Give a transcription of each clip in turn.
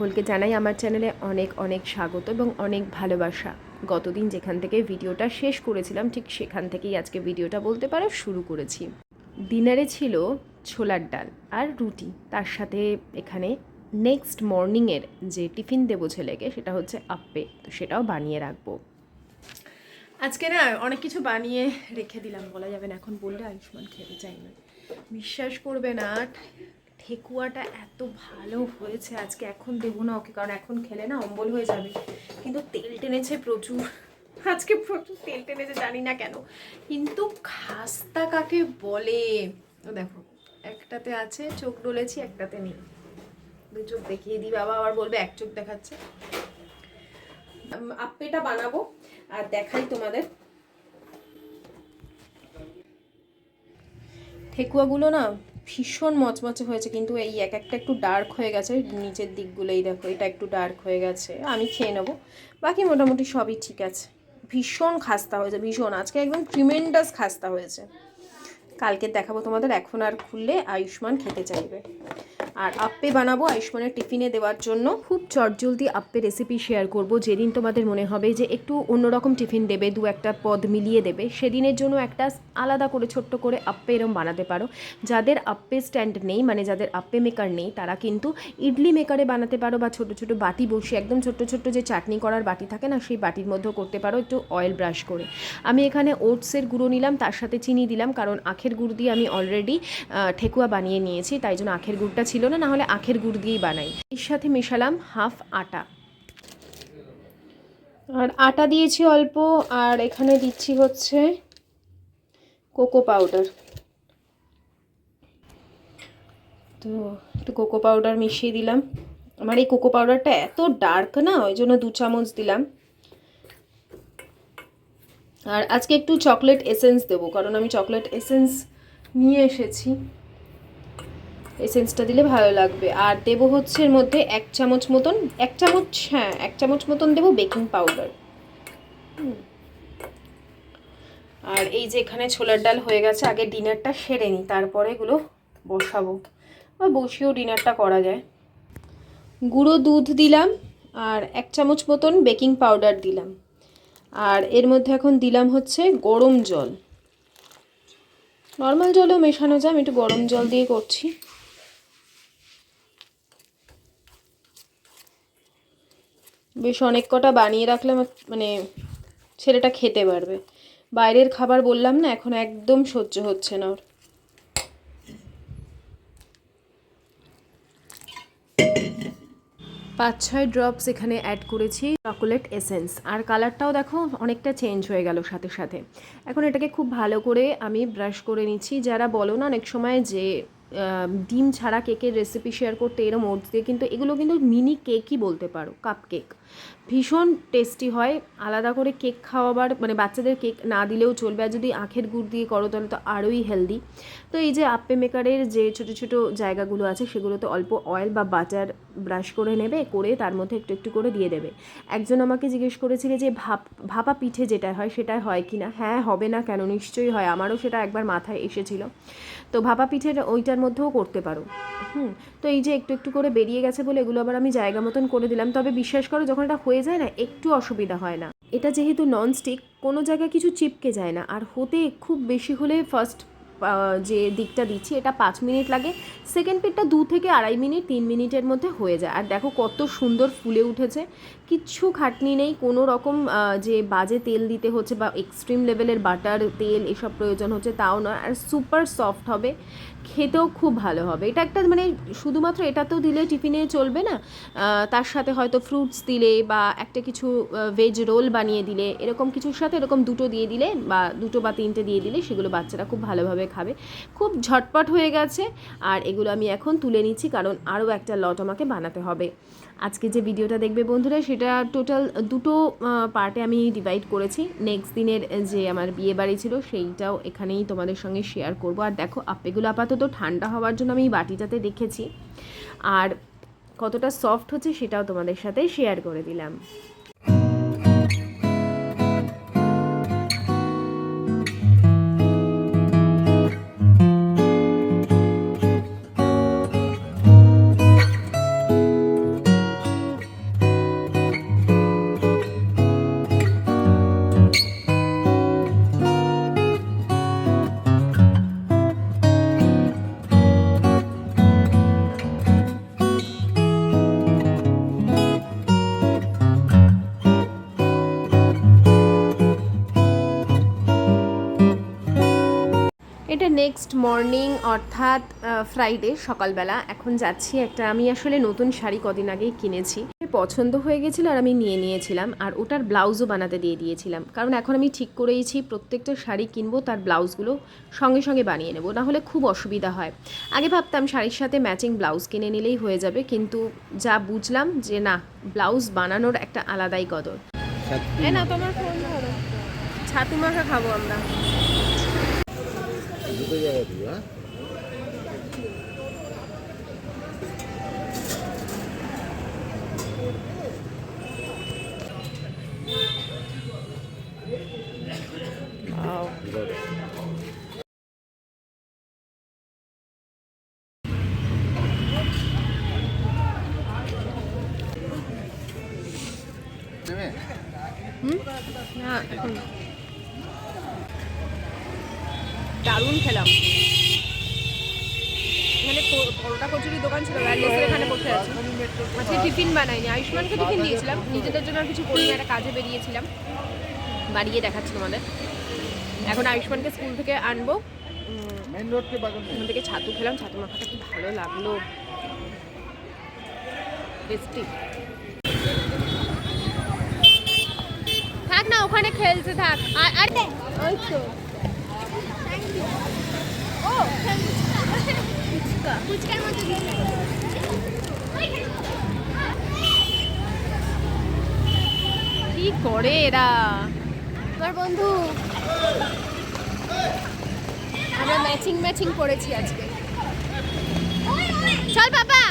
সকলকে জানাই আমার চ্যানেলে অনেক অনেক স্বাগত এবং অনেক ভালোবাসা। গতদিন যেখান থেকে ভিডিওটা শেষ করেছিলাম, ঠিক সেখান থেকেই আজকে ভিডিওটা বলতে পারো, শুরু করেছি। ডিনারে ছিল ছোলার ডাল আর রুটি। তার সাথে এখানে নেক্সট মর্নিংয়ের যে টিফিন দেবো ছেলেকে, সেটা হচ্ছে আপ্পে। তো সেটাও বানিয়ে রাখব। আজকে না অনেক কিছু বানিয়ে রেখে দিলাম, বলা যাবে না। এখন বললে আয়ুষ্মান খেতে চাই না। বিশ্বাস করবে না ঠেকুয়াটা এত ভালো হয়েছে আজকে। এখন দেবো না ওকে কারণ এখন খেলে না অম্বল হয়ে যাবে। কিন্তু তেল টেনেছে প্রচুর। আজকে প্রচুর তেল টেনেছে জানি না কেন। কিন্তু খাস্তা কাকে বলে? দেখো একটাতে আছে চোখ ডলেছি একটাতে নেই। দু চোখ দেখিয়ে দিই বাবা আবার বলবে এক চোখ দেখাচ্ছে। উম, আপ্পেটা বানাবো আর দেখাই তোমাদের। ঠেকুয়াগুলো না ভীষণ মচমচে হয়েছে, কিন্তু এই এক একটা একটু ডার্ক হয়ে গেছে, নিচের দিকগুলোই দেখো, এটা একটু ডার্ক হয়ে গেছে, আমি খেয়ে নেব। বাকি মোটামুটি সবই ঠিক আছে। ভীষণ খাস্তা হয়েছে, ভীষণ, আজকে একদম ট্রিমেন্ডাস খাস্তা হয়েছে। কালকে দেখাবো তোমাদের, এখন আর খুললে আয়ুষ্মান খেতে চাইবে। আর আপ্পে বানাবো আয়ুষ্মানের টিফিনে দেওয়ার জন্য। খুব চটজলদি আপ্পে রেসিপি শেয়ার করব। যেদিন তোমাদের মনে হবে যে একটু অন্যরকম টিফিন দেবে, দু একটা পদ মিলিয়ে দেবে, সেদিনের জন্য একটা আলাদা করে, ছোট্ট করে আপ্পে এরম বানাতে পারো। যাদের আপ্পে স্ট্যান্ড নেই মানে যাদের আপ্পে মেকার নেই, তারা কিন্তু ইডলি মেকারে বানাতে পারো বা ছোট ছোট বাটি বসিয়ে, একদম ছোট্ট ছোট্ট যে চাটনি করার বাটি থাকে না, সেই বাটির মধ্যেও করতে পারো একটু অয়েল ব্রাশ করে। আমি এখানে ওটসের গুঁড়ো নিলাম, তার সাথে চিনি দিলাম, কারণ আখের গুড় দিয়ে আমি অলরেডি ঠেকুয়া বানিয়ে নিয়েছি, তাই জন্য আখের গুড়টা ছিল না নাহলে আখের গুড় দিয়েই বানাই। এর সাথে মেশালাম হাফ আটা। আর আটা দিয়েছি অল্প, আর এখানে দিচ্ছি হচ্ছে কোকো পাউডার। তো একটু কোকো পাউডার মিশিয়ে দিলাম। আমার এই কোকো পাউডারটা এত ডার্ক না, ওই জন্য দু চামচ দিলাম। আর আজকে একটু চকলেট এসেন্স দেবো, কারণ আমি চকলেট এসেন্স নিয়ে এসেছি। এসেন্সটা দিলে ভালো লাগবে। আর দেবো হচ্ছে এর মধ্যে এক চামচ মতন, এক চামচ হ্যাঁ এক চামচ মতন দেবো বেকিং পাউডার আর এই যে এখানে ছোলার ডাল হয়ে গেছে, আগে ডিনারটা সেরে নিই, তারপরে এগুলো বসাবো। বা বসিয়েও ডিনারটা করা যায়। গুঁড়ো দুধ দিলাম, আর এক চামচ মতন বেকিং পাউডার দিলাম। আর এর মধ্যে এখন দিলাম হচ্ছে গরম জল। নর্মাল জলেও মেশানো যায়, আমি একটু গরম জল দিয়ে করছি। বেশ অনেক কটা বানিয়ে রাখলে মানে ছেলেটা খেতে পারবে। বাইরের খাবার বললাম না, এখন একদম সহ্য হচ্ছে না ওর। পাঁচ ছয় ড্রপস এখানে অ্যাড করেছি চকোলেট এসেন্স আর কালারটাও দেখো অনেকটা চেঞ্জ হয়ে গেল সাথে সাথে। এখন এটাকে খুব ভালো করে আমি ব্রাশ করে নিচ্ছি। যারা বলো না, অনেক সময় যে ডিম ছাড়া কেকের রেসিপি শেয়ার করতে এরম ওটস দিয়ে, কিন্তু এগুলো কিন্তু মিনি কেকই বলতে পারো কাপ কেক ভীষণ টেস্টি হয়। আলাদা করে কেক খাওয়াবার মানে বাচ্চাদের কেক না দিলেও চলবে। আর যদি আখের গুড় দিয়ে করো, তাহলে তো আরোই হেলদি তো এই যে আপ্পে মেকারের যে ছোটো ছোটো জায়গাগুলো আছে, সেগুলোতে অল্প অয়েল বা বাটার ব্রাশ করে নেবে, করে তার মধ্যে একটু একটু করে দিয়ে দেবে। একজন আমাকে জিজ্ঞেস করেছিল যে, ভাপ, ভাপা পিঠে যেটা হয়, সেটা হয় কি না হ্যাঁ হবে না কেন? নিশ্চয়ই হয়। আমারও সেটা একবার মাথায় এসেছিল। তো ভাপা পিঠের ওইটার মধ্যেও করতে পারো। হুম, তো এই যে একটু একটু করে বেরিয়ে গেছে বলে এগুলো আবার আমি জায়গা মতন করে দিলাম। তবে বিশ্বাস করো, যখন এটা হয়ে যায় না, একটু অসুবিধা হয় না। এটা যেহেতু ননস্টিক কোনো জায়গায় কিছু চিপকে যায় না। আর হতে খুব বেশি হলে ফার্স্ট যে দিকটা দিচ্ছি, এটা পাঁচ মিনিট লাগে। সেকেন্ড পিঠটা দু থেকে আড়াই মিনিট, তিন মিনিটের মধ্যে হয়ে যায়। আর দেখো কত সুন্দর ফুলে উঠেছে। কিচ্ছু খাটনি নেই, কোনো রকম যে বাজে তেল দিতে হচ্ছে বা এক্সট্রিম লেভেলের বাটার তেল এসব প্রয়োজন হচ্ছে, তাও নয়। আর সুপার সফট হবে। খেতেও খুব ভালো হবে। এটা একটা মানে শুধুমাত্র এটা তো দিলে টিফিনে চলবে না তার সাথে হয়তো ফ্রুটস দিলে বা একটা কিছু ভেজ রোল বানিয়ে দিলে, এরকম কিছুর সাথে এরকম দুটো দিয়ে দিলে বা দুটো বা তিনটে দিয়ে দিলে সেগুলো বাচ্চারা খুব ভালোভাবে খাবে। খুব ঝটপট হয়ে গেছে আর এগুলো আমি এখন তুলে নিচ্ছি কারণ আরও একটা লট আমাকে বানাতে হবে। আজকে যে ভিডিওটা দেখবে বন্ধুরা, সেটা টোটাল দুটো পার্টে আমি ডিভাইড করেছি। নেক্সট দিনের যে আমার বিয়ে বাড়ি ছিল, সেইটাও এখানেই তোমাদের সঙ্গে শেয়ার করব। আর দেখো আপেগুলো আপাতত ঠান্ডা হওয়ার জন্য আমি বাটিটাতে দেখেছি আর কতটা সফট হচ্ছে, সেটাও তোমাদের সাথে শেয়ার করে দিলাম। এটা নেক্সট মর্নিং অর্থাৎ ফ্রাইডে সকালবেলা। এখন যাচ্ছি একটা আমি আসলে নতুন শাড়ি কদিন আগেই কিনেছি। পছন্দ হয়ে গেছিল আর আমি নিয়ে নিয়েছিলাম আর ওটার ব্লাউজও বানাতে দিয়ে দিয়েছিলাম। কারণ এখন আমি ঠিক করেইছি প্রত্যেকটা শাড়ি কিনবো তার ব্লাউজগুলো সঙ্গে সঙ্গে বানিয়ে নেব নাহলে খুব অসুবিধা হয়। আগে ভাবতাম শাড়ির সাথে ম্যাচিং ব্লাউজ কিনে নিলেই হয়ে যাবে কিন্তু যা বুঝলাম যে না ব্লাউজ বানানোর একটা আলাদাই কদর। না তোমার ফোন ধরো। ছাতু মাখা খাব আমরা। দুটো জায়গা দিও হ্যাঁ টিফিন বানাইনি। আয়ুষ্মানকে টিফিন দিয়েছিলাম। নিজেদের জন্য আর কিছু করি একটা কাজে বেরিয়েছিলাম। বাড়িয়ে দেখাচ্ছি তোমাদের। এখন আয়ুষ্মানকে স্কুল থেকে আনব। ওখান থেকে ছাতু খেলাম। ছাতু মাখাটা খুব ভালো লাগল? টেস্টি থাক না ওখানে খেলছে থাক। আর ওই তো। ও ফুচকা। ফুচকার মতো কি করে এরা? আমার বন্ধু আমরা ম্যাচিং ম্যাচিং করেছি আজকে। চল বাবা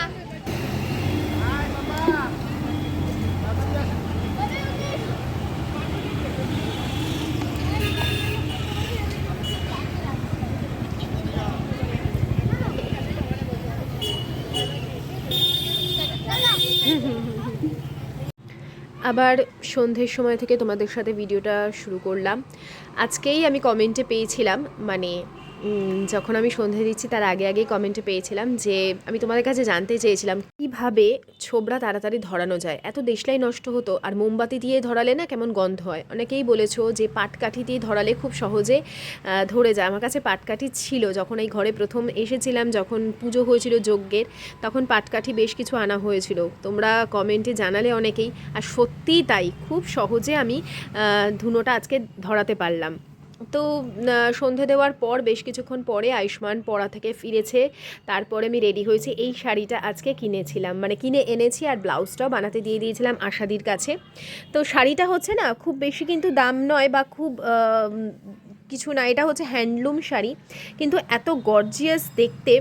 আবার সন্ধ্যের সময় থেকে তোমাদের সাথে ভিডিওটা শুরু করলাম। আজকেই আমি কমেন্টে পেয়েছিলাম মানে যখন আমি সন্ধে দিচ্ছি, তার আগে আগেই কমেন্টে পেয়েছিলাম যে, আমি তোমাদের কাছে জানতে চেয়েছিলাম কীভাবে ছোবড়া তাড়াতাড়ি ধরানো যায়। এত দেশলাই নষ্ট হতো, আর মোমবাতি দিয়ে ধরালে না কেমন গন্ধ হয়। অনেকেই বলেছ যে পাটকাঠি দিয়ে ধরালে খুব সহজে ধরে যায়। আমার কাছে পাটকাঠি ছিল। যখন এই ঘরে প্রথম এসেছিলাম, যখন পুজো হয়েছিল যজ্ঞের, তখন পাটকাঠি বেশ কিছু আনা হয়েছিল। তোমরা কমেন্টে জানালে অনেকেই। আর সত্যিই তাই। খুব সহজে আমি ধুনোটা আজকে ধরাতে পারলাম। তো সন্ধে দেওয়ার পর, বেশ কিছুক্ষণ পরে আয়ুষ্মান পড়া থেকে ফিরেছে। তারপরে আমি রেডি হয়েছি। এই শাড়িটা আজকে কিনেছিলাম। মানে কিনে এনেছি আর ব্লাউজটাও বানাতে দিয়ে দিয়েছিলাম আশাদির কাছে। তো শাড়িটা হচ্ছে না, খুব বেশি কিন্তু দাম নয় বা খুব কিছু না। এটা হচ্ছে হ্যান্ডলুম শাড়ি। কিন্তু এত গর্জিয়াস দেখতে।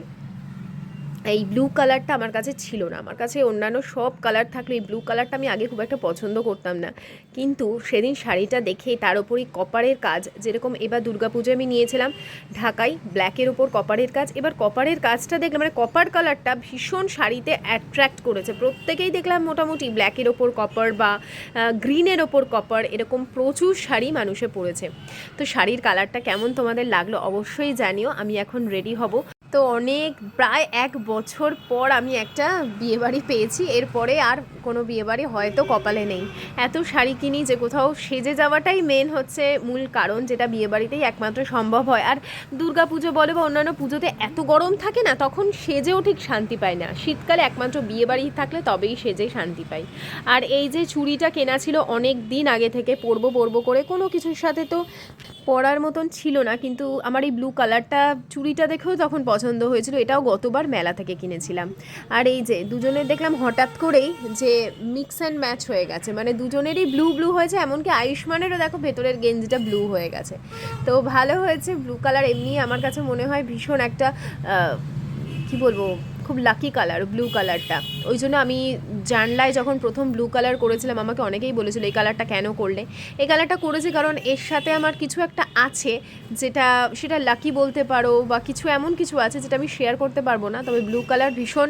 এই ব্লু কালারটা আমার কাছে ছিল না। আমার কাছে অন্যান্য সব কালার থাকলে এই ব্লু কালারটা আমি আগে খুব একটা পছন্দ করতাম না। কিন্তু সেদিন শাড়িটা দেখে তার ওপরই কপারের কাজ, যেরকম এবার দুর্গাপুজোয় আমি নিয়েছিলাম ঢাকাই ব্ল্যাকের ওপর কপারের কাজ। এবার কপারের কাজটা দেখলাম মানে কপার কালারটা ভীষণ শাড়িতে অ্যাট্রাক্ট করেছে। প্রত্যেকেই দেখলাম মোটামুটি ব্ল্যাকের ওপর কপার বা গ্রিনের ওপর কপার এরকম প্রচুর শাড়ি মানুষে পরেছে। তো শাড়ির কালারটা কেমন তোমাদের লাগল অবশ্যই জানিও। আমি এখন রেডি হব। তো অনেক, প্রায় এক বছর পর আমি একটা বিয়েবাড়ি পেয়েছি। এরপরে আর কোনো বিয়েবাড়ি হয়তো কপালে নেই। এত শাড়ি কিনি যে কোথাও সেজে যাওয়াটাই মেন হচ্ছে মূল কারণ যেটা বিয়েবাড়িতেই একমাত্র সম্ভব হয়। আর দুর্গা পুজো বলো বা অন্যান্য পুজোতে এত গরম থাকে না, তখন সেজেও ঠিক শান্তি পায় না। শীতকালে একমাত্র বিয়েবাড়ি থাকলে তবেই সেজে শান্তি পাই। আর এই যে চুড়িটা কেনা ছিল অনেক দিন আগে থেকে, পরবো পরবো করে, কোনো কিছুর সাথে তো পরার মতন ছিল না, কিন্তু আমার এই ব্লু কালারটা চুড়িটা দেখেও তখন পছন্দ হয়েছিল, এটাও গতবার মেলা থেকে কিনেছিলাম। আর এই যে দুজনের দেখলাম হঠাৎ করেই যে মিক্স অ্যান্ড ম্যাচ হয়ে গেছে মানে দুজনেরই ব্লু ব্লু হয়েছে, এমনকি আয়ুষ্মানেরও দেখো ভেতরের গেঞ্জিটা ব্লু হয়ে গেছে। তো ভালো হয়েছে ব্লু কালার এমনি আমার কাছে মনে হয় ভীষণ একটা কি বলব খুব লাকি কালার ব্লু কালারটা ওই জন্য আমি জানলায় যখন প্রথম ব্লু কালার করেছিলাম, আমাকে অনেকেই বলেছিল, এই কালারটা কেন করলে? এই কালারটা করেছি কারণ এর সাথে আমার কিছু একটা আছে, যেটা, সেটা লাকি বলতে পারো বা কিছু এমন কিছু আছে যেটা আমি শেয়ার করতে পারব না। তবে ব্লু কালার ভীষণ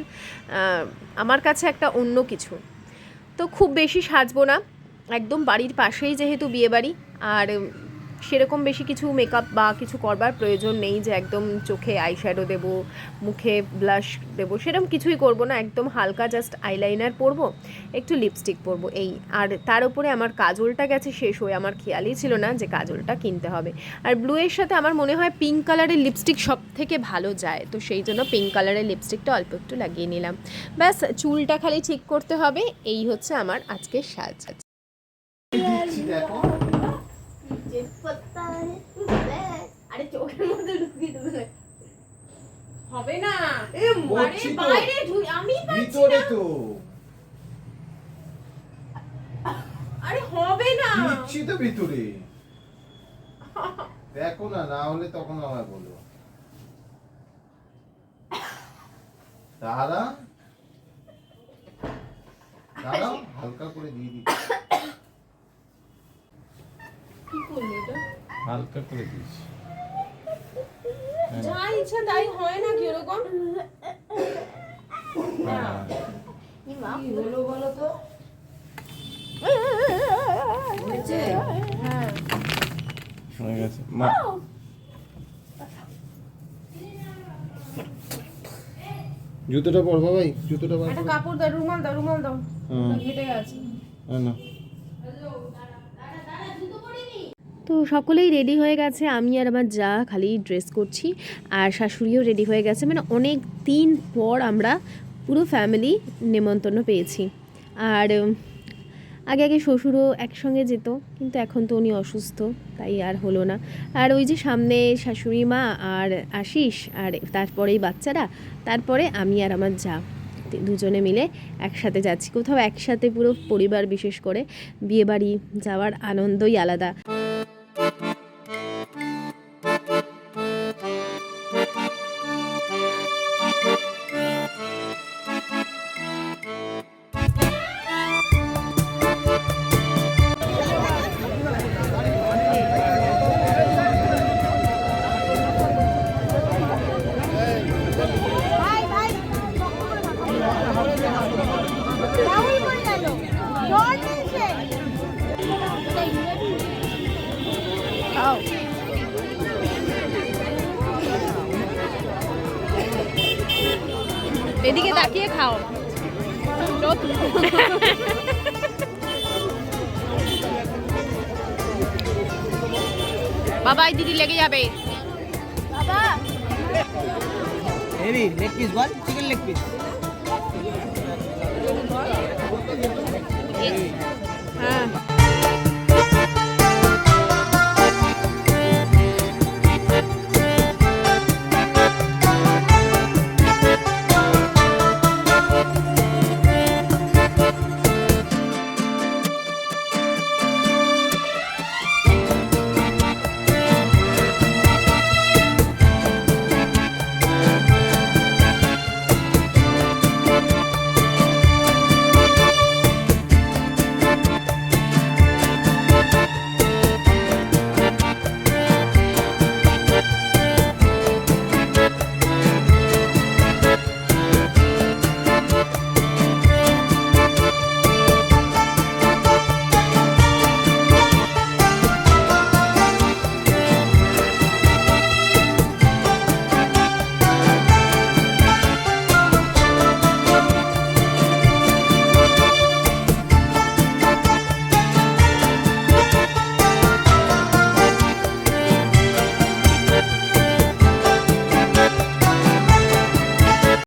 আমার কাছে একটা অন্য কিছু। তো খুব বেশি সাজবো না। একদম বাড়ির পাশেই যেহেতু বিয়েবাড়ি, আর সেরকম বেশি কিছু মেকআপ বা কিছু করবার প্রয়োজন নেই যে একদম চোখে আইশ্যাডো দেব, মুখে ব্লাশ দেবো সেরকম কিছুই করব না। একদম হালকা জাস্ট আইলাইনার পরবো, একটু লিপস্টিক পরবো, এই। আর তার উপরে আমার কাজলটা গেছে শেষ হয়ে, আমার খেয়ালই ছিল না যে কাজলটা কিনতে হবে। আর ব্লু এর সাথে আমার মনে হয় পিঙ্ক কালারের লিপস্টিক সব থেকে ভালো যায়, তো সেই জন্য পিঙ্ক কালারের লিপস্টিকটা অল্প একটু লাগিয়ে নিলাম। ব্যাস, চুলটা খালি ঠিক করতে হবে, এই হচ্ছে আমার আজকের সাজ দিচ্ছি দেখো আরে চোখের মধ্যে ঢুকিয়ে দেবে হবে না এ বলছি তো। বাইরে আমি পাচ্ছি ভিতরে তো। আরে হবে না। দিচ্ছি তো ভিতরে। দেখো না না হলে তখন আমায় বলো। দাঁড়া। দাঁড়াও হালকা করে দিয়ে দিচ্ছি। কি করলি এটা? হালকা করে দিচ্ছি যা ইচ্ছা তাই হয় না কি ওরকম? হলো বলো তো হয়েছে হ্যাঁ হয়ে গেছে? মা। জুতোটা পর বাবাই জুতোটা বার একটা কাপড় দাও রুমাল দাও রুমাল দাও। হ্যাঁ। ঘেটে আছে হ্যাঁ, না। তো সকলেই রেডি হয়ে গেছে। আমি আর আমার যা খালি ড্রেস করছি আর শাশুড়িও রেডি হয়ে গেছে। মানে অনেক দিন পর আমরা পুরো ফ্যামিলি নেমন্তন্ন পেয়েছি। আর আগে আগে শ্বশুরও একসঙ্গে যেত, কিন্তু এখন তো উনি অসুস্থ, তাই আর হলো না। আর ওই যে সামনে শাশুড়ি মা আর আশিস আর তারপরেই বাচ্চারা, তারপরে আমি আর আমার যা দুজনে মিলে একসাথে যাচ্ছি। কোথাও একসাথে পুরো পরিবার বিশেষ করে বিয়েবাড়ি যাওয়ার আনন্দই আলাদা। তাকিয়ে খাও বাবাই দিদি লেগে যাবে। বাবা। হেভি লেগ পিস বল চিকেন লেগ পিস হ্যাঁ।